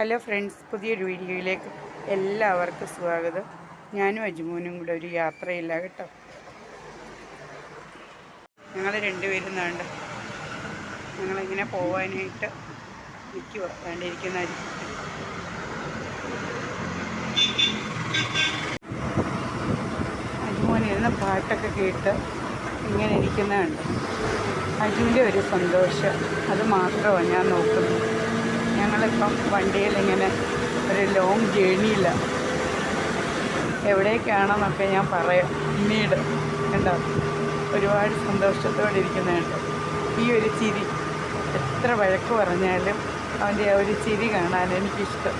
Hello friends പുതിയൊരു വീഡിയോയിലേക്ക് എല്ലാവർക്കും സ്വാഗതം. ഞാനും അജ്മോനും കൂടെ ഒരു യാത്രയില്ല കേട്ടോ. ഞങ്ങൾ രണ്ടുപേരും നാണ്ട് ഞങ്ങളിങ്ങനെ പോവാനായിട്ട് നിൽക്കുക വേണ്ടിയിരിക്കുന്ന അജ്മോൻ ഇരുന്ന് പാട്ടൊക്കെ കേട്ട് ഇങ്ങനെ ഇരിക്കുന്നതുണ്ട് അജുവിന്റെ ഒരു സന്തോഷം. അത് മാത്രമാണ് ഞാൻ നോക്കുന്നത്. ഞങ്ങളിപ്പം വണ്ടിയിൽ ഇങ്ങനെ ഒരു ലോങ് ജേണിയില്ല എവിടേക്കാണെന്നൊക്കെ ഞാൻ പറയാം. പിന്നീട് കണ്ടോ? ഒരുപാട് സന്തോഷത്തോടെ ഇരിക്കുന്നുണ്ട് ഈ ഒരു ചിരി എത്ര വഴക്ക് പറഞ്ഞാലും അവന്റെ ആ ഒരു ചിരി കാണാൻ എനിക്കിഷ്ടം.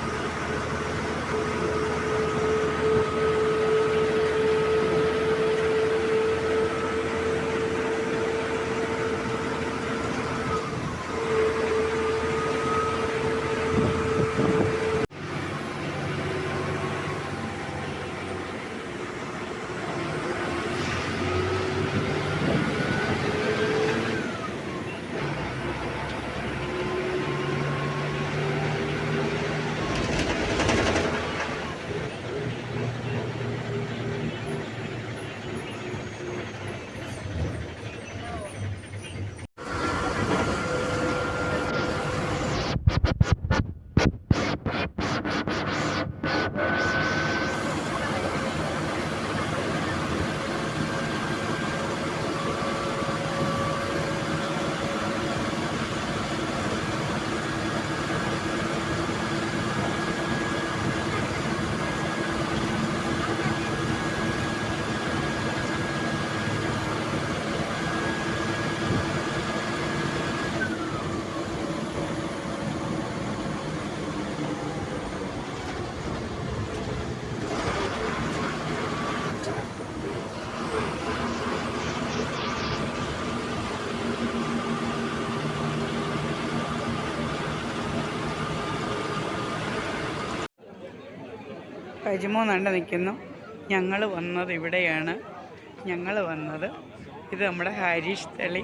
അജിമോ നണ്ട് നിൽക്കുന്നു ഞങ്ങൾ വന്നത് ഇവിടെയാണ്. ഞങ്ങൾ വന്നത് ഇത് നമ്മുടെ ഹരീഷ് തളി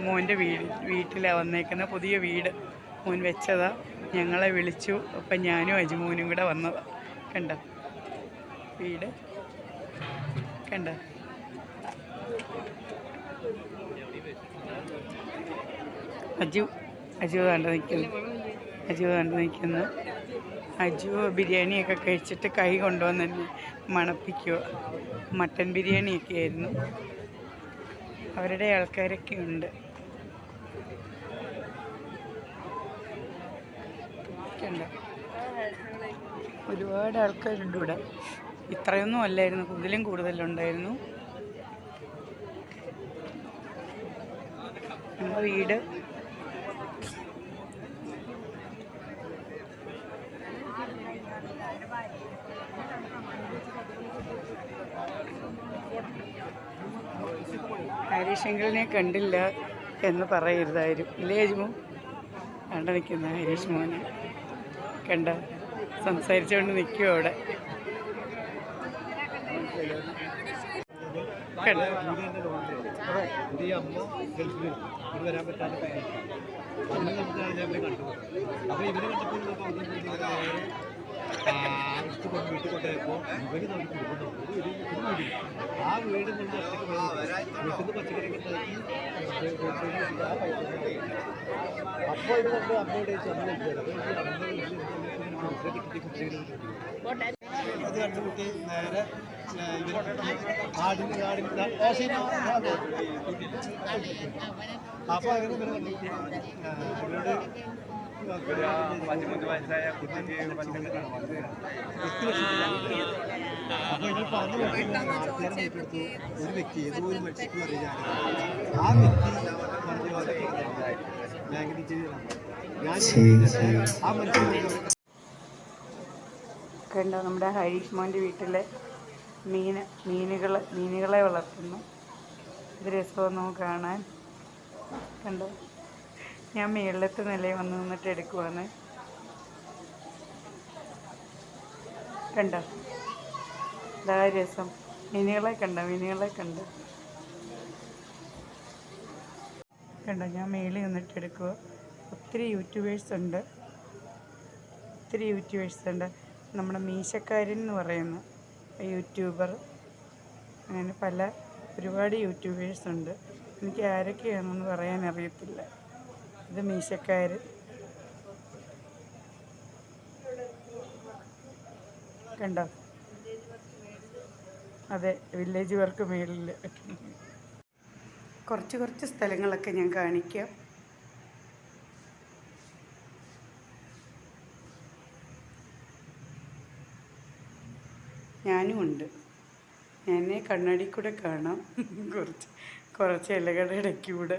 മോന്റെ വീട് വീട്ടിലാണ് വന്നേക്കുന്ന. പുതിയ വീട് മോൻ വെച്ചതാ. ഞങ്ങളെ വിളിച്ചു. അപ്പം ഞാനും അജിമോനും കൂടെ വന്നതാ. കണ്ട? വീട് കണ്ട? അജു അജു കണ്ട് നിൽക്കുന്നു അജു കണ്ട് നിൽക്കുന്നു അജു ബിരിയാണിയൊക്കെ കഴിച്ചിട്ട് കൈ കൊണ്ടുവന്ന് മണപ്പിക്കുക മട്ടൻ ബിരിയാണിയൊക്കെ ആയിരുന്നു. അവരുടെ ആൾക്കാരൊക്കെ ഉണ്ട്? ഒരുപാട് ആൾക്കാരുണ്ട് ഇവിടെ. ഇത്രയൊന്നും അല്ലായിരുന്നു. ഇതിലും കൂടുതലുണ്ടായിരുന്നു. നമ്മുടെ വീട് ഹരീഷെങ്കിലിനെ കണ്ടില്ല എന്ന് പറയരുതായിരുന്നു. ഇല്ലേ അജ്മു കണ്ട നിൽക്കുന്ന ഹരീഷ് മോനെ കണ്ട. സംസാരിച്ചുകൊണ്ട് നിൽക്കുമോ അവിടെ. കണ്ട. അമ്മ ഗൾഫിൽ വരാൻ പറ്റാതെ ഇവരെ കണ്ടു അപ്പോൾ ഇവരെ കണ്ടപ്പോൾ അടുത്ത് കൊണ്ട് വീട്ടിൽ കൊണ്ടുപോയപ്പോൾ ഇവർ നമുക്ക് കുടുംബം ഒരു വീട് ആ വീട് കൊണ്ട് വീട്ടിൽ പൈസ അപ്പോൾ ഇത് കൊണ്ട് അമ്മയോട് ചോദിച്ചു അമ്മ വിളിച്ചത് അപ്പോൾ ഈ അമ്മ കിട്ടി കുട്ടികളെ അത് കണ്ടു കുട്ടി നേരെ ആടിന് ഓശീനോ അപ്പോൾ അങ്ങനെ ഇവരെ കണ്ടു ഇവരോട് ഒരു വ്യക്തി ഏതോ ഒരു വ്യക്തിക്ക് അറിയാൻ ആ വ്യക്തി പറഞ്ഞ പോലെ കണ്ടോ നമ്മുടെ ഹരീഷ് മോന്റെ വീട്ടിലെ മീൻ മീനുകൾ മീനുകളെ വളർത്തുന്നു. ഇത് രസമൊന്നും കാണാൻ. കണ്ടോ? ഞാൻ മേളിലത്തെ നിലയിൽ വന്ന് നിന്നിട്ട് എടുക്കുവാണ്. കണ്ടോ? ഇതാ രസം. മീനുകളെ കണ്ടോ? മീനുകളെ കണ്ടോ? കണ്ടോ? ഞാൻ മേളിൽ നിന്നിട്ട് എടുക്കുക ഒത്തിരി യൂട്യൂബേഴ്സ് ഉണ്ട്. ഒത്തിരി യൂട്യൂബേഴ്സ് ഉണ്ട്. നമ്മുടെ മീശക്കാരൻ എന്ന് പറയുന്ന യൂട്യൂബർ. അങ്ങനെ പല ഒരുപാട് യൂട്യൂബേഴ്സ് ഉണ്ട്. എനിക്ക് ആരൊക്കെയാണെന്ന് പറയാൻ അറിയത്തില്ല ഇത് മീശക്കാർ കണ്ടോ? അതെ വില്ലേജ് വർക്ക് മേളിൽ കുറച്ച് കുറച്ച് സ്ഥലങ്ങളൊക്കെ ഞാൻ കാണിക്കാം. ഞാനും ഉണ്ട്. എന്നെ കണ്ണാടി കൂടെ കാണാം. കുറച്ച് കുറച്ച് ഇലകളുടെ ഇടയ്ക്കൂടെ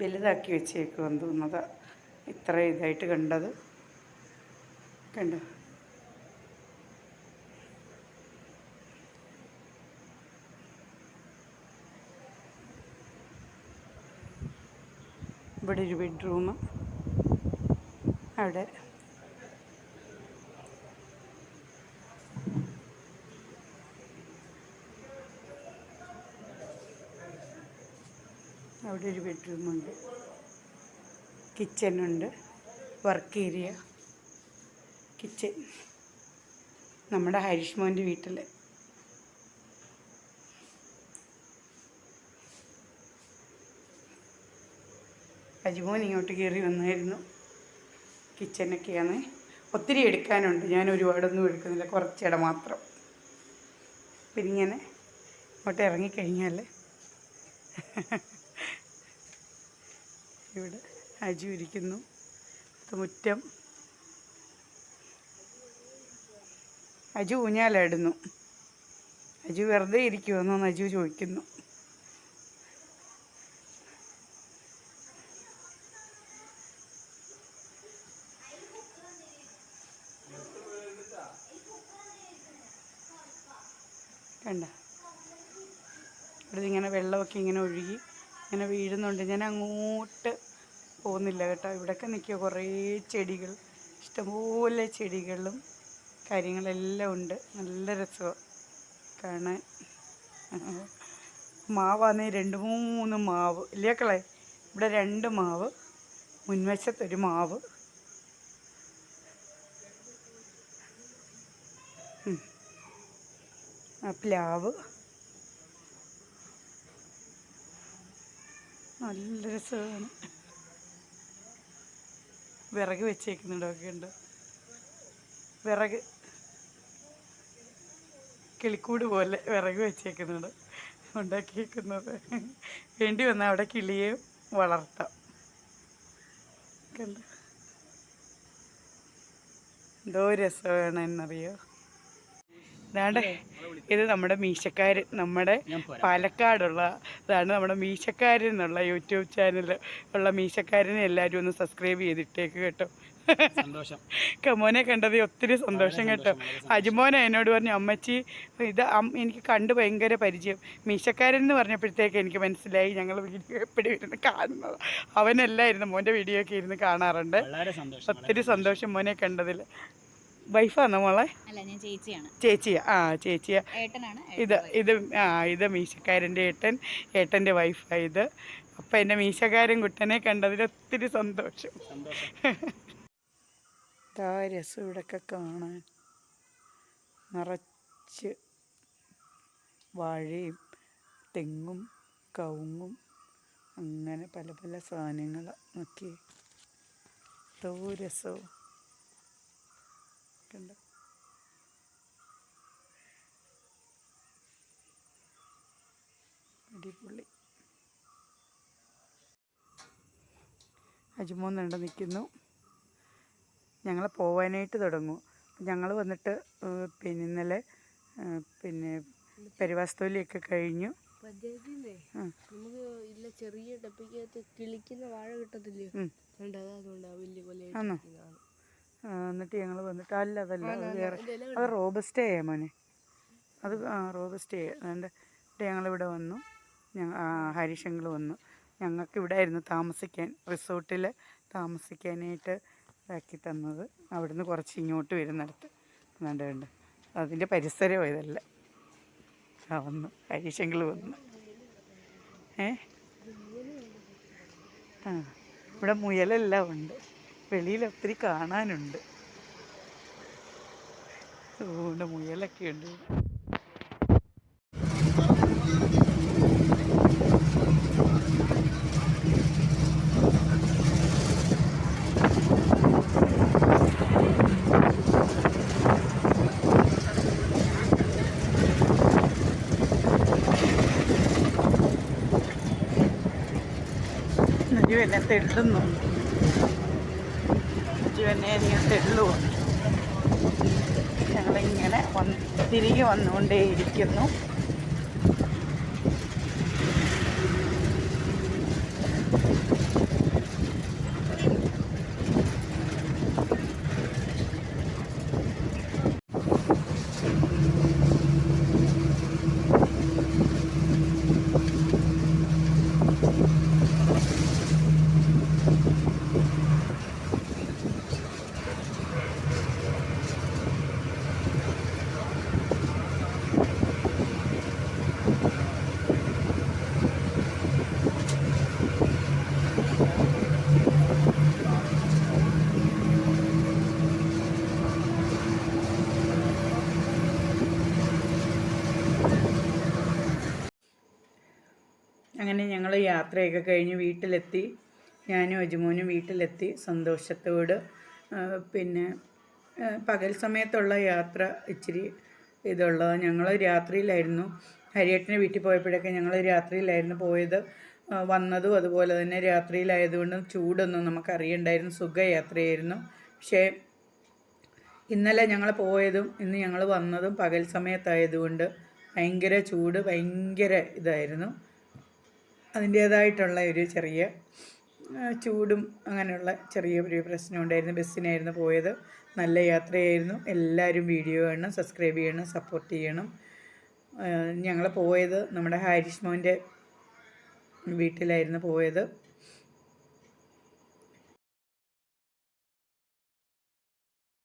വലുതാക്കി വെച്ചേക്കുമെന്ന് തോന്നുന്നത്. ഇത്ര ഇതായിട്ട് കണ്ടത്. കണ്ടോ? ഇവിടെ ഒരു ബെഡ്റൂം. അവിടെ അവിടെ ഒരു ബെഡ്റൂമുണ്ട്. കിച്ചനുണ്ട് വർക്ക് ഏരിയ. കിച്ചൻ നമ്മുടെ ഹരീഷ് മോന്റെ വീട്ടിൽ അജിമോൻ ഇങ്ങോട്ട് കയറി വന്നായിരുന്നു. കിച്ചനൊക്കെയാണ് ഒത്തിരി എടുക്കാനുണ്ട്. ഞാൻ ഒരുപാടൊന്നും എടുക്കുന്നില്ല. കുറച്ചിട മാത്രം. പിന്നെ ഇങ്ങനെ ഇങ്ങോട്ട് ഇറങ്ങിക്കഴിഞ്ഞാൽ ഇവിടെ അജു ഇരിക്കുന്നു മുറ്റം. അജു ഊഞ്ഞാലാടുന്നു. അജു വെറുതെ ഇരിക്കുമെന്നാണ് അജു ചോദിക്കുന്നു. കണ്ട. ഇവിടെ ഇങ്ങനെ വെള്ളമൊക്കെ ഇങ്ങനെ ഒഴുകി ഇങ്ങനെ വീഴുന്നുണ്ട്. ഞാൻ അങ്ങോട്ട് പോകുന്നില്ല കേട്ടോ. ഇവിടെയൊക്കെ നിൽക്കുക. കുറേ ചെടികൾ ഇഷ്ടംപോലെ ചെടികളും കാര്യങ്ങളെല്ലാം ഉണ്ട്. നല്ല രസമാണ് കാണാൻ. മാവാന്നേ രണ്ട് മൂന്ന് മാവ്. ഇല്ലേക്കളെ ഇവിടെ രണ്ട് മാവ്. മുൻവശത്തൊരു മാവ്. പ്ലാവ് നല്ല രസമാണ്. വിറക് വെച്ചേക്കുന്നുണ്ടൊക്കെ ഉണ്ട് വിറക് കിളിക്കൂട് പോലെ വിറക് വെച്ചേക്കുന്നുണ്ട്. ഉണ്ടാക്കിയേക്കുന്നത്. വേണ്ടി വന്ന അവിടെ കിളിയെ വളർത്താം. കണ്ടോ? എന്തോ രസമാണ് എന്നറിയോ ഇതാണ്ട്. ഇത് നമ്മുടെ മീശക്കാരൻ നമ്മുടെ പാലക്കാടുള്ള ഇതാണ് നമ്മുടെ മീശക്കാരൻ എന്നുള്ള യൂട്യൂബ് ചാനൽ ഉള്ള മീശക്കാരനെ എല്ലാവരും ഒന്ന് സബ്സ്ക്രൈബ് ചെയ്തിട്ടേക്ക് കേട്ടോ. സന്തോഷം. കമോനെ കണ്ടത് ഒത്തിരി സന്തോഷം കേട്ടോ. അജുമോന എന്നോട് പറഞ്ഞു അമ്മച്ചി ഇത് എനിക്ക് കണ്ട് ഭയങ്കര പരിചയം. മീശക്കാരൻ എന്ന് പറഞ്ഞപ്പോഴത്തേക്ക് എനിക്ക് മനസ്സിലായി ഞങ്ങൾ വീഡിയോ എപ്പോഴും ഇരുന്ന് കാണുന്നത്. അവനെല്ലാം ഇരുന്ന് മോന്റെ വീഡിയോ ഒക്കെ ഇരുന്ന് കാണാറുണ്ട്. ഒത്തിരി സന്തോഷം. മോനെ കണ്ടതിൽ വൈഫാണോ മോളെ? അല്ല ഞാൻ ചേച്ചിയാണ്. ചേച്ചിയാ? ആ ചേച്ചിയാ. ഏട്ടനാണ് ഇത് ഇത് ആ ഇത് മീശക്കാരന്റെ ഏട്ടൻ ഏട്ടന്റെ വൈഫാണ് ഇത്. അപ്പം എന്റെ മീശക്കാരൻ കുട്ടനെ കണ്ടതിൽ ഒത്തിരി സന്തോഷം. സന്തോഷം ഇതാ രസം ഇവിടെയൊക്കെ കാണാൻ. നിറച്ച് വാഴയും തെങ്ങും കവുങ്ങും അങ്ങനെ പല പല സാധനങ്ങൾ നോക്കി എന്തോ രസവും. കണ്ടോ അടിപൊളി. അജുമോൻ നീണ്ട നിൽക്കുന്നു ഞങ്ങൾ പോവാനായിട്ട് തുടങ്ങും. ഞങ്ങൾ വന്നിട്ട് പിന്നെ ഇന്നലെ പിന്നെ പരിവാസ്തോലിയൊക്കെ കഴിഞ്ഞു. നമുക്ക് ഇല്ല ചെറിയ ഡപ്പിക്കകത്ത് കിളിക്കുന്ന വാഴ കിട്ടത്തില്ലേ. ഉണ്ട് വലിയ കൊല എന്നിട്ട് ഞങ്ങൾ വന്നിട്ട് അല്ല അതല്ല അത് വേറെ അത് റോബസ്റ്റേ ആയ മോനെ. അത് ആ റോബസ്റ്റേ അതുകൊണ്ട് ഞങ്ങളിവിടെ വന്നു. ഞങ്ങൾ ഹരിശങ്ങൾ വന്നു. ഞങ്ങൾക്ക് ഇവിടെ ആയിരുന്നു താമസിക്കാൻ റിസോർട്ടിൽ താമസിക്കാനായിട്ട് ഇതാക്കി തന്നത്. അവിടുന്ന് കുറച്ച് ഇങ്ങോട്ട് വരുന്നിടത്ത്. കണ്ട് കണ്ട്? അതിന്റെ പരിസരം ഇതല്ല. ആ വന്നു. ഹരീശങ്ങൾ വന്നു. ഏ? ആ ഇവിടെ മുയലെല്ലാം ഉണ്ട്. വെളിയിൽ ഒത്തിരി കാണാനുണ്ട്. അതുകൊണ്ട് മുയലൊക്കെ ഉണ്ട്. എന്നെ തെള്ളുന്നു. അധികം തെള്ളുക ഞങ്ങളിങ്ങനെ വന്ന് തിരികെ വന്നുകൊണ്ടേയിരിക്കുന്നു. അങ്ങനെ ഞങ്ങൾ യാത്രയൊക്കെ കഴിഞ്ഞ് വീട്ടിലെത്തി. ഞാനും അജുമോനും വീട്ടിലെത്തി. സന്തോഷത്തോട് പിന്നെ പകൽ സമയത്തുള്ള യാത്ര ഇച്ചിരി ഇതുള്ളത്. ഞങ്ങൾ രാത്രിയിലായിരുന്നു. ഹരിയേട്ടന്റെ വീട്ടിൽ പോയപ്പോഴൊക്കെ ഞങ്ങൾ രാത്രിയിലായിരുന്നു പോയത്. വന്നതും അതുപോലെ തന്നെ രാത്രിയിലായതുകൊണ്ട് ചൂടൊന്നും നമുക്ക് അറിയണ്ടായിരുന്നു സുഖയാത്രയായിരുന്നു. പക്ഷേ ഇന്നലെ ഞങ്ങൾ പോയതും ഇന്ന് ഞങ്ങൾ വന്നതും പകൽ സമയത്തായതുകൊണ്ട് ഭയങ്കര ചൂട് ഭയങ്കര ഇതായിരുന്നു. അതിന്റേതായിട്ടുള്ള ഒരു ചെറിയ ചൂടും അങ്ങനെയുള്ള ചെറിയ ഒരു പ്രശ്നം ഉണ്ടായിരുന്നു. ബസ്സിനായിരുന്നു പോയത്. നല്ല യാത്രയായിരുന്നു. എല്ലാവരും വീഡിയോ കാണണം സബ്സ്ക്രൈബ് ചെയ്യണം സപ്പോർട്ട് ചെയ്യണം. ഞങ്ങൾ പോയത് നമ്മുടെ ഹാരിഷ് മോന്റെ വീട്ടിലായിരുന്നു പോയത്.